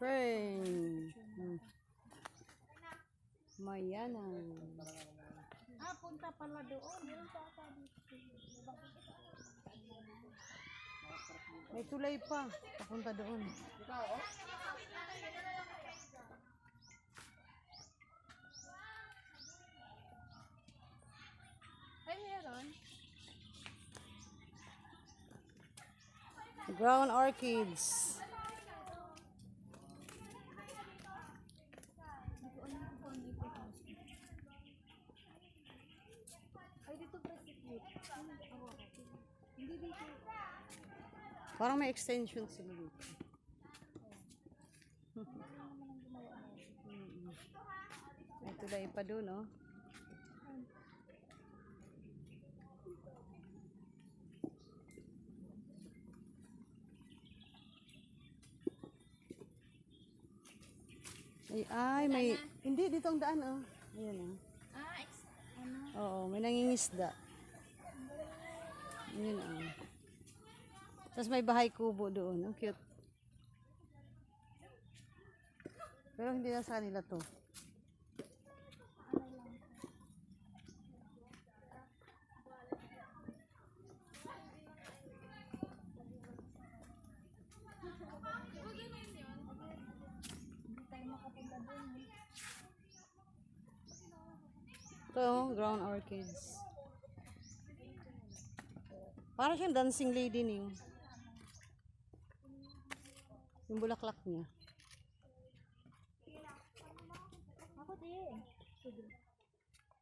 Friend. Mayanan. Ah, punta pala doon. May tulay pa. Papunta doon. Ay, meron. Ground orchids. Ay, dito ba si Cute? Hindi dito. Parang may extension sila dito. May tulay pa doon, oh. Ay, ay, may... Hindi, dito ang daan, oh. Ayan, oh. May nangingisda. Yun, oh. Tapos may bahay kubo doon. Ang cute. Pero hindi na sa kanila to. Ito, ground orchids. Parang siyang dancing lady niyo. Yung bulaklak niya. Ako din. Sige.